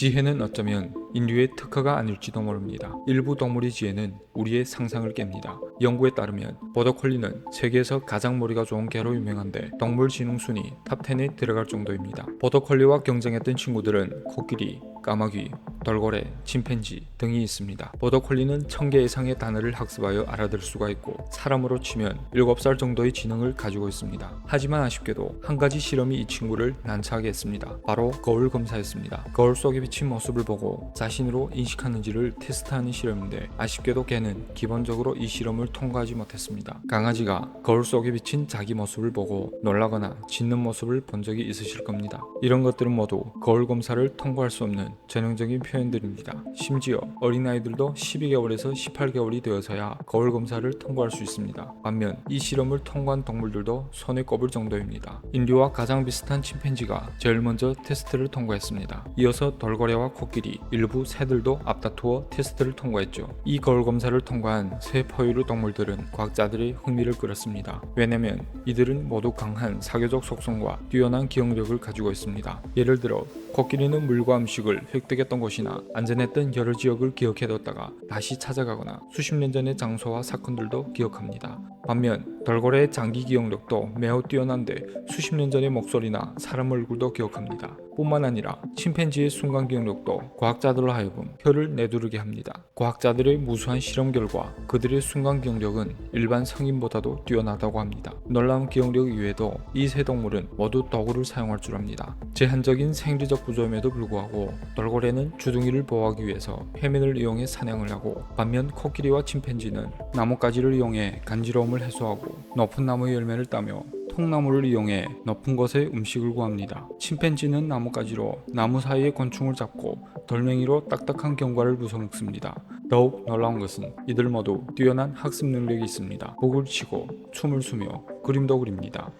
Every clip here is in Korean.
지혜는 어쩌면 인류의 특허가 아닐지도 모릅니다. 일부 동물의 지혜는 우리의 상상을 깹니다. 연구에 따르면 보더콜리는 세계에서 가장 머리가 좋은 개로 유명한데 동물 지능 순위 탑10에 들어갈 정도입니다. 보더콜리와 경쟁했던 친구들은 코끼리, 까마귀, 돌고래, 침팬지 등이 있습니다. 보더콜리는 1000개 이상의 단어를 학습하여 알아들 수가 있고 사람으로 치면 7살 정도의 지능을 가지고 있습니다. 하지만 아쉽게도 한 가지 실험이 이 친구를 난처하게 했습니다. 바로 거울 검사였습니다. 거울 속에 비친 모습을 보고 자신으로 인식하는지를 테스트하는 실험인데 아쉽게도 걔는 기본적으로 이 실험을 통과하지 못했습니다. 강아지가 거울 속에 비친 자기 모습을 보고 놀라거나 짖는 모습을 본 적이 있으실 겁니다. 이런 것들은 모두 거울 검사를 통과할 수 없는 전형적인 표현들입니다. 심지어 어린아이들도 12개월에서 18개월이 되어서야 거울 검사를 통과할 수 있습니다. 반면 이 실험을 통과한 동물들도 손에 꼽을 정도입니다. 인류와 가장 비슷한 침팬지가 제일 먼저 테스트를 통과했습니다. 이어서 돌고래와 코끼리, 일부 새들도 앞다투어 테스트를 통과했죠. 이 거울 검사를 통과한 새 포유류 동물 들은 과학자들의 흥미를 끌었습니다. 왜냐면 이들은 모두 강한 사교적 속성과 뛰어난 기억력을 가지고 있습니다. 예를 들어 코끼리는 물과 음식을 획득했던 곳이나 안전했던 여러 지역을 기억해뒀다가 다시 찾아가거나 수십 년 전의 장소와 사건들도 기억합니다. 반면 돌고래의 장기 기억력도 매우 뛰어난데 수십 년 전의 목소리나 사람 얼굴도 기억합니다. 뿐만 아니라 침팬지의 순간 기억력도 과학자들로 하여금 혀를 내두르게 합니다. 과학자들의 무수한 실험 결과 그들의 순간 기억 력은 일반 성인보다도 뛰어나다고 합니다. 놀라운 기억력 이외에도 이 세 동물은 모두 도구를 사용할 줄 압니다. 제한적인 생리적 구조임에도 불구하고 돌고래는 주둥이를 보호하기 위해서 해면을 이용해 사냥을 하고 반면 코끼리와 침팬지는 나뭇가지를 이용해 간지러움을 해소하고 높은 나무 열매를 따며 통나무를 이용해 높은 곳에 음식을 구합니다. 침팬지는 나뭇가지로 나무 사이의 곤충을 잡고 돌멩이로 딱딱한 견과를 부숴먹습니다. 더욱 놀라운 것은 이들 모두 뛰어난 학습 능력이 있습니다. 곡을 치고 춤을 추며 그림도 그립니다.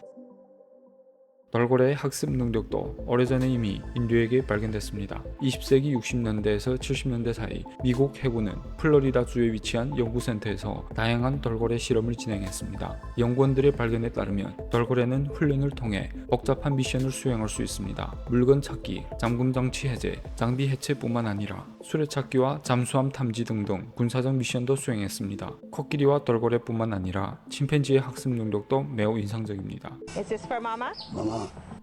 돌고래의 학습 능력도 오래전에 이미 인류에게 발견됐습니다. 20세기 60년대에서 70년대 사이 미국 해군은 플로리다 주에 위치한 연구센터에서 다양한 돌고래 실험을 진행했습니다. 연구원들의 발견에 따르면 돌고래는 훈련을 통해 복잡한 미션을 수행할 수 있습니다. 물건 찾기, 잠금 장치 해제, 장비 해체뿐만 아니라 수레찾기와 잠수함 탐지 등등 군사적 미션도 수행했습니다. 코끼리와 돌고래뿐만 아니라 침팬지의 학습 능력도 매우 인상적입니다. Is this for mama?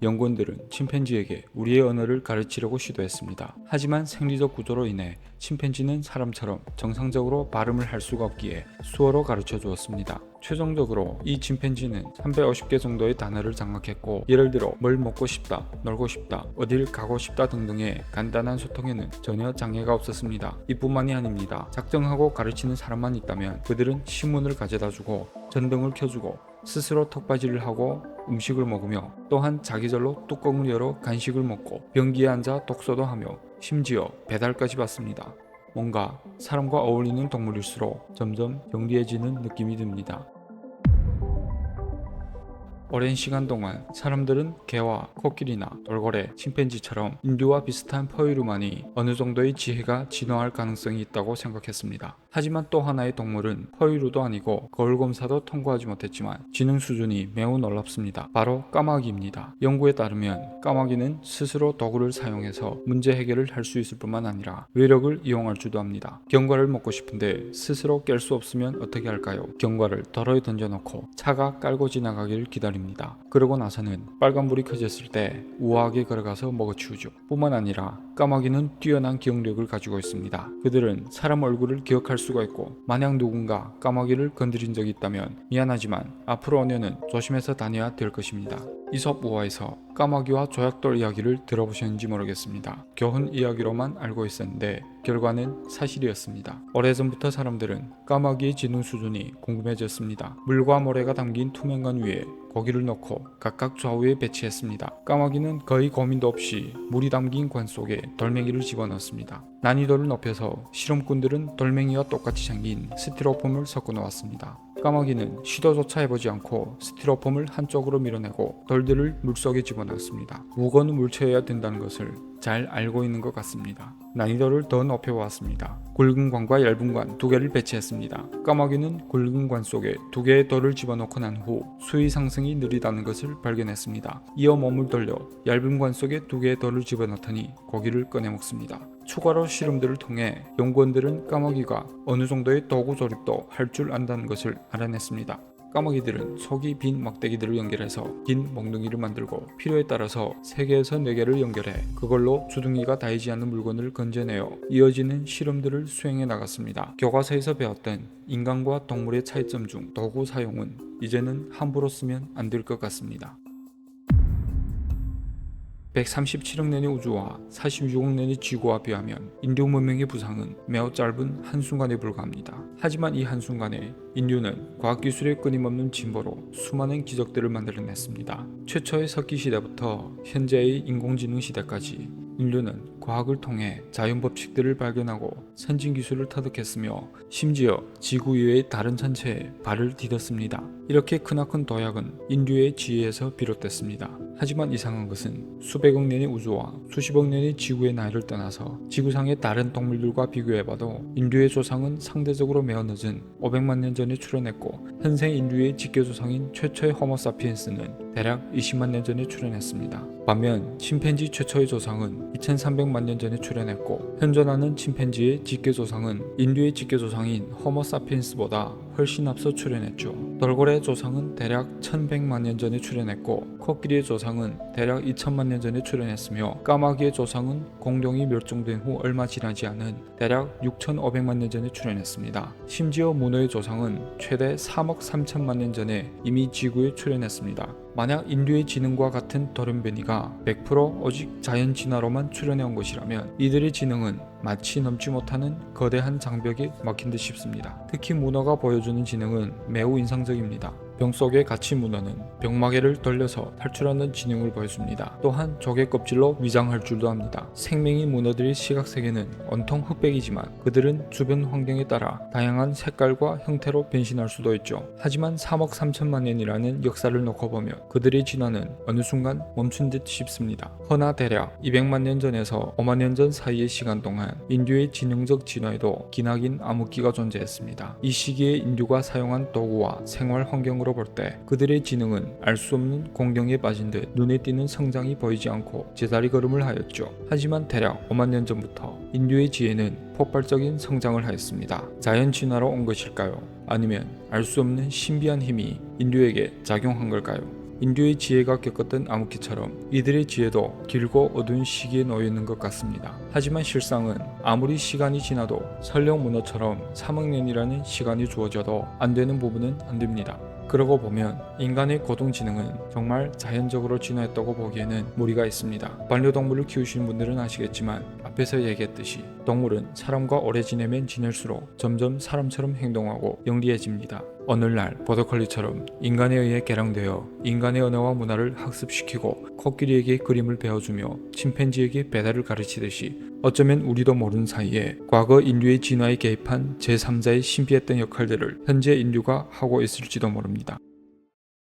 연구원들은 침팬지에게 우리의 언어를 가르치려고 시도했습니다. 하지만 생리적 구조로 인해 침팬지는 사람처럼 정상적으로 발음을 할 수가 없기에 수어로 가르쳐 주었습니다. 최종적으로 이 침팬지는 350개 정도의 단어를 장악했고 예를 들어 뭘 먹고 싶다, 놀고 싶다, 어딜 가고 싶다 등등의 간단한 소통에는 전혀 장애가 없었습니다. 이뿐만이 아닙니다. 작정하고 가르치는 사람만 있다면 그들은 신문을 가져다 주고 전등을 켜주고 스스로 턱받이를 하고 음식을 먹으며 또한 자기절로 뚜껑을 열어 간식을 먹고 변기에 앉아 독서도 하며 심지어 배달까지 받습니다. 뭔가 사람과 어울리는 동물일수록 점점 영리해지는 느낌이 듭니다. 오랜 시간 동안 사람들은 개와 코끼리나 돌고래, 침팬지처럼 인류와 비슷한 포유류만이 어느 정도의 지혜가 진화할 가능성이 있다고 생각했습니다. 하지만 또 하나의 동물은 포유류도 아니고 거울 검사도 통과하지 못했지만 지능 수준이 매우 놀랍습니다. 바로 까마귀입니다. 연구에 따르면 까마귀는 스스로 도구를 사용해서 문제 해결을 할 수 있을 뿐만 아니라 외력을 이용할 줄도 합니다. 견과를 먹고 싶은데 스스로 깰 수 없으면 어떻게 할까요? 견과를 도로에 던져놓고 차가 깔고 지나가기를 기다립 니다. 그러고 나서는 빨간불이 켜졌을 때 우아하게 걸어가서 먹어치우죠. 뿐만 아니라 까마귀는 뛰어난 기억력을 가지고 있습니다. 그들은 사람 얼굴을 기억할 수가 있고 만약 누군가 까마귀를 건드린 적이 있다면 미안하지만 앞으로 5년은 조심해서 다녀야 될 것입니다. 이솝 우화에서 까마귀와 조약돌 이야기를 들어보셨는지 모르겠습니다. 겨훈 이야기로만 알고 있었는데 결과는 사실이었습니다. 오래전부터 사람들은 까마귀의 지능 수준이 궁금해졌습니다. 물과 모래가 담긴 투명관 위에 고기를 넣고 각각 좌우에 배치했습니다. 까마귀는 거의 고민도 없이 물이 담긴 관 속에 돌멩이를 집어넣습니다. 난이도를 높여서 실험꾼들은 돌멩이와 똑같이 생긴 스티로폼을 섞어 놓았습니다. 까마귀는 시도조차 해보지 않고 스티로폼을 한쪽으로 밀어내고 돌들을 물속에 집어넣습니다. 무거운 물체여야 된다는 것을 잘 알고 있는 것 같습니다. 난이도를 더 높여보았습니다. 굵은 관과 얇은 관 두 개를 배치했습니다. 까마귀는 굵은 관 속에 두 개의 돌을 집어넣고 난 후 수위 상승이 느리다는 것을 발견했습니다. 이어 몸을 돌려 얇은 관 속에 두 개의 돌을 집어넣더니 고기를 꺼내 먹습니다. 추가로 실험들을 통해 연구원들은 까마귀가 어느 정도의 도구 조립도 할 줄 안다는 것을 알아냈습니다. 까마귀들은 속이 빈 막대기들을 연결해서 긴 몽둥이를 만들고 필요에 따라서 3개에서 4개를 연결해 그걸로 주둥이가 닿이지 않는 물건을 건져내어 이어지는 실험들을 수행해 나갔습니다. 교과서에서 배웠던 인간과 동물의 차이점 중 도구 사용은 이제는 함부로 쓰면 안 될 것 같습니다. 137억 년의 우주와 46억 년의 지구와 비하면 인류 문명의 부상은 매우 짧은 한순간에 불과합니다. 하지만 이 한순간에 인류는 과학기술의 끊임없는 진보로 수많은 기적들을 만들어냈습니다. 최초의 석기 시대부터 현재의 인공지능 시대까지 인류는 과학을 통해 자연 법칙들을 발견하고 선진 기술을 터득했으며 심지어 지구 이외의 다른 천체에 발을 디뎠습니다. 이렇게 크나큰 도약은 인류의 지혜에서 비롯됐습니다. 하지만 이상한 것은 수백억 년의 우주와 수십억 년의 지구의 나이를 떠나서 지구상의 다른 동물들과 비교해봐도 인류의 조상은 상대적으로 매우 늦은 500만 년 전에 출현했고 현생 인류의 직계조상인 최초의 호모사피엔스는 대략 20만 년 전에 출현했습니다. 반면 침팬지 최초의 조상은 2300만 년 전에 출현했고 현존하는 침팬지의 직계조상은 인류의 직계조상인 호모사피엔스보다 훨씬 앞서 출현했죠. 돌고래 조상은 대략 1100만 년 전에 출현했고 코끼리의 조상은 대략 2000만 년 전에 출현했으며 까마귀의 조상은 공룡이 멸종된 후 얼마 지나지 않은 대략 6500만 년 전에 출현했습니다. 심지어 문어의 조상은 최대 3억 3천만 년 전에 이미 지구에 출현했습니다. 만약 인류의 지능과 같은 돌연변이가 100% 오직 자연 진화로만 출현해온 것이라면 이들의 지능은 마치 넘지 못하는 거대한 장벽에 막힌 듯 싶습니다. 특히 문어가 보여주는 지능은 매우 인상적입니다. 병 속에 갇힌 문어는 병마개를 돌려서 탈출하는 지능을 보여줍니다. 또한 조개 껍질로 위장할 줄도 압니다. 생명인 문어들의 시각 세계는 온통 흑백이지만 그들은 주변 환경에 따라 다양한 색깔과 형태로 변신할 수도 있죠. 하지만 3억 3천만 년이라는 역사를 놓고 보면 그들의 진화는 어느 순간 멈춘 듯 싶습니다. 허나 대략 200만 년 전에서 5만 년 전 사이의 시간 동안 인류의 지능적 진화에도 기나긴 암흑기가 존재했습니다. 이 시기에 인류가 사용한 도구와 생활 환경으로 볼 때 그들의 지능은 알 수 없는 공경에 빠진 듯 눈에 띄는 성장이 보이지 않고 제자리 걸음을 하였죠. 하지만 대략 5만 년 전부터 인류의 지혜는 폭발적인 성장을 하였습니다. 자연 진화로 온 것일까요? 아니면 알 수 없는 신비한 힘이 인류에게 작용한 걸까요? 인류의 지혜가 겪었던 암흑기처럼 이들의 지혜도 길고 어두운 시기에 놓여 있는 것 같습니다. 하지만 실상은 아무리 시간이 지나도 설령 문어처럼 3억 년이라는 시간이 주어져도 안 되는 부분은 안 됩니다. 그러고 보면 인간의 고동지능은 정말 자연적으로 진화했다고 보기에는 무리가 있습니다. 반려동물을 키우시는 분들은 아시겠지만 앞에서 얘기했듯이 동물은 사람과 오래 지내면 지낼수록 점점 사람처럼 행동하고 영리해집니다. 오늘날 보더컬리처럼 인간에 의해 개량되어 인간의 언어와 문화를 학습시키고 코끼리에게 그림을 배워주며 침팬지에게 배달을 가르치듯이 어쩌면 우리도 모르는 사이에 과거 인류의 진화에 개입한 제3자의 신비했던 역할들을 현재 인류가 하고 있을지도 모릅니다.